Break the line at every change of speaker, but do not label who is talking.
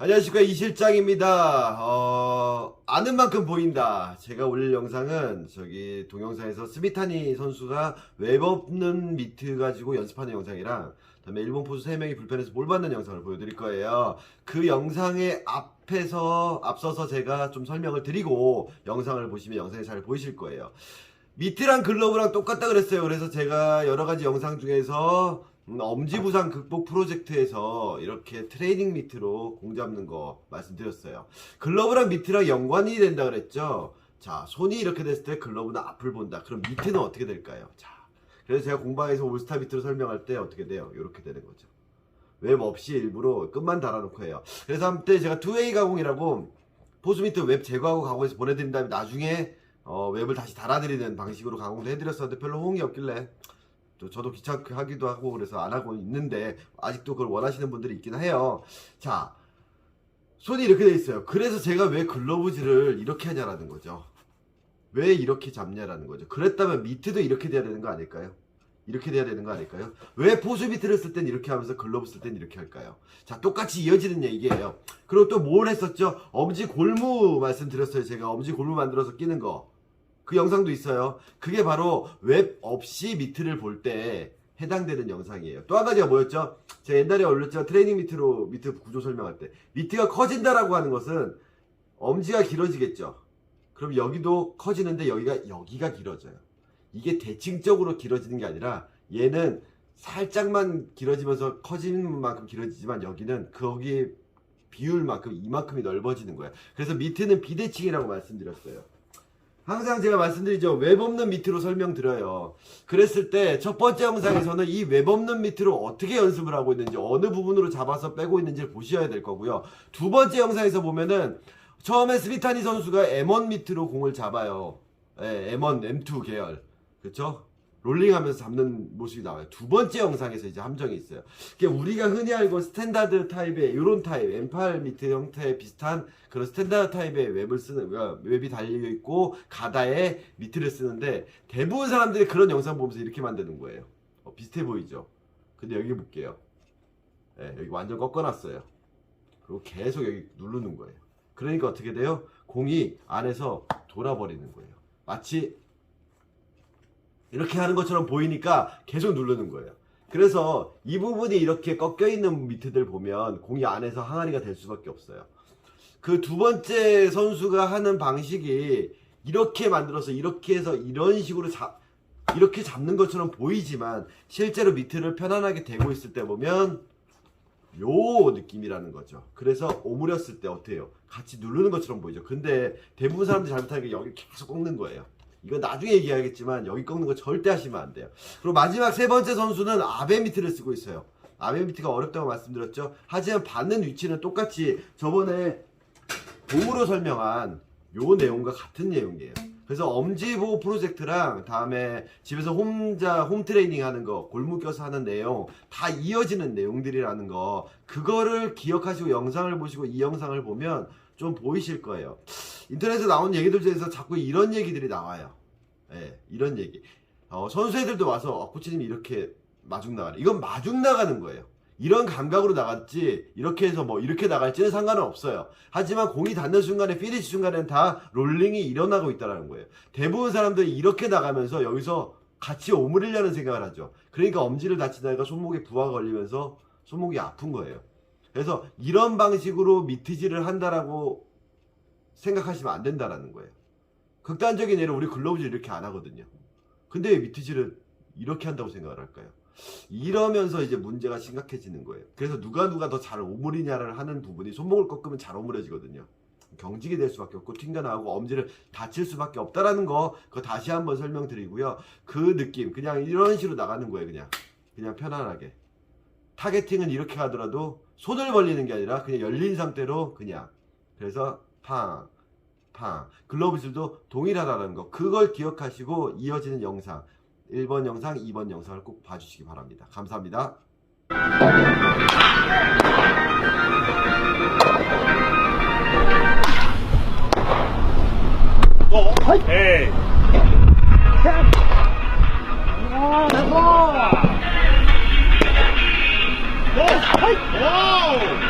안녕하십니까 이 실장입니다. 어, 아는 만큼 보인다. 제가 올릴 영상은 저기 동영상에서 스미타니 선수가 웹 없는 미트 가지고 연습하는 영상이랑 그다음에 일본 포수 3명이 불펜에서 볼 받는 영상을 보여드릴 거예요. 그 영상의 앞에서 앞서서 제가 좀 설명을 드리고 영상을 보시면 영상이 잘 보이실 거예요. 미트랑 글러브랑 똑같다 그랬어요. 그래서 제가 여러 가지 영상 중에서 음, 엄지 부상 극복 프로젝트에서 이렇게 트레이닝 미트로 공 잡는 거 말씀드렸어요. 글러브랑 미트랑 연관이 된다 그랬죠. 자, 손이 이렇게 됐을 때 글러브는 앞을 본다. 그럼 미트는 어떻게 될까요? 자, 그래서 제가 공방에서 올스타 미트로 설명할 때 어떻게 돼요? 이렇게 되는 거죠. 웹 없이 일부러 끝만 달아놓고 해요. 그래서 한때 제가 투웨이 가공이라고 포수 미트 웹 제거하고 가공해서 보내드린 다음에 나중에 어, 웹을 다시 달아드리는 방식으로 가공도 해드렸었는데 별로 호응이 없길래 또 저도 귀찮게 하기도 하고 그래서 안 하고 있는데 아직도 그걸 원하시는 분들이 있긴 해요. 자, 손이 이렇게 돼 있어요. 그래서 제가 왜 글러브질을 이렇게 하냐라는 거죠. 왜 이렇게 잡냐라는 거죠. 그랬다면 미트도 이렇게 돼야 되는 거 아닐까요? 이렇게 돼야 되는 거 아닐까요? 왜 포수 비트를 쓸 땐 이렇게 하면서 글러브 쓸 땐 이렇게 할까요? 자, 똑같이 이어지는 얘기예요. 그리고 또 뭘 했었죠? 엄지 골무 말씀드렸어요. 제가 엄지 골무 만들어서 끼는 거. 그 영상도 있어요. 그게 바로 웹 없이 미트를 볼 때 해당되는 영상이에요. 또 한 가지가 뭐였죠? 제가 옛날에 올렸죠. 트레이닝 미트로 미트 구조 설명할 때. 미트가 커진다라고 하는 것은 엄지가 길어지겠죠. 그럼 여기도 커지는데 여기가 여기가 길어져요. 이게 대칭적으로 길어지는 게 아니라 얘는 살짝만 길어지면서 커지는 만큼 길어지지만 여기는 거기 비율만큼 이만큼이 넓어지는 거예요. 그래서 미트는 비대칭이라고 말씀드렸어요. 항상 제가 말씀드리죠. 웹 없는 미트로 설명드려요. 그랬을 때 첫 번째 영상에서는 이 웹 없는 미트로 어떻게 연습을 하고 있는지 어느 부분으로 잡아서 빼고 있는지를 보셔야 될 거고요. 두 번째 영상에서 보면은 처음에 스미타니 선수가 M1 미트로 공을 잡아요. 예, M1, M2 계열. 그쵸? 롤링하면서 잡는 모습이 나와요. 두 번째 영상에서 이제 함정이 있어요. 그게 우리가 흔히 알고 스탠다드 타입의 이런 타입, M8 미트 형태의 비슷한 그런 스탠다드 타입의 웹을 쓰는 어, 웹이 달려 있고 가다에 미트를 쓰는데 대부분 사람들이 그런 영상 보면서 이렇게 만드는 거예요. 어, 비슷해 보이죠? 근데 여기 볼게요. 예, 여기 완전 꺾어놨어요. 그리고 계속 여기 누르는 거예요. 그러니까 어떻게 돼요? 공이 안에서 돌아버리는 거예요. 마치 이렇게 하는 것처럼 보이니까 계속 누르는 거예요. 그래서 이 부분이 이렇게 꺾여 있는 미트들 보면 공이 안에서 항아리가 될 수밖에 없어요. 그 두 번째 선수가 하는 방식이 이렇게 만들어서 이렇게 해서 이런 식으로 잡 이렇게 잡는 것처럼 보이지만 실제로 미트를 편안하게 대고 있을 때 보면 요 느낌이라는 거죠. 그래서 오므렸을 때 어때요? 같이 누르는 것처럼 보이죠. 근데 대부분 사람들이 잘못하는 게 여기 계속 꺾는 거예요. 이거 나중에 얘기하겠지만 여기 꺾는 거 절대 하시면 안 돼요. 그리고 마지막 세 번째 선수는 아베 미트를 쓰고 있어요. 아베 미트가 어렵다고 말씀드렸죠. 하지만 받는 위치는 똑같이 저번에 봄으로 설명한 요 내용과 같은 내용이에요. 그래서 엄지보호 프로젝트랑 다음에 집에서 혼자 홈 트레이닝 하는 거, 골무 껴서 하는 내용 다 이어지는 내용들이라는 거 그거를 기억하시고 영상을 보시고 이 영상을 보면 좀 보이실 거예요. 인터넷에 나온 얘기들 중에서 자꾸 이런 얘기들이 나와요. 예, 이런 얘기. 어, 선수 애들도 와서 어, 코치님이 이렇게 마중 나가네. 이건 마중 나가는 거예요. 이런 감각으로 나갈지 이렇게 해서 뭐 이렇게 나갈지는 상관은 없어요. 하지만 공이 닿는 순간에 피니시 순간에는 다 롤링이 일어나고 있다는 거예요. 대부분 사람들이 이렇게 나가면서 여기서 같이 오므리려는 생각을 하죠. 그러니까 엄지를 다치다가 손목에 부하가 걸리면서 손목이 아픈 거예요. 그래서 이런 방식으로 미트질을 한다라고 생각하시면 안 된다라는 거예요. 극단적인 예로 우리 글로브질 이렇게 안 하거든요. 근데 왜 미트질을 이렇게 한다고 생각을 할까요? 이러면서 이제 문제가 심각해지는 거예요. 그래서 누가 누가 더 잘 오므리냐를 하는 부분이 손목을 꺾으면 잘 오므려지거든요. 경직이 될 수밖에 없고 튕겨나가고 엄지를 다칠 수밖에 없다라는 거 그거 다시 한번 설명드리고요. 그 느낌 그냥 이런 식으로 나가는 거예요. 그냥 그냥 편안하게 타겟팅은 이렇게 하더라도 손을 벌리는 게 아니라 그냥 열린 상태로 그냥 그래서 팡 팡. 글러브질도 동일하다는 거. 그걸 기억하시고 이어지는 영상. 1번 영상, 2번 영상을 꼭 봐주시기 바랍니다. 감사합니다.
Hey. Whoa!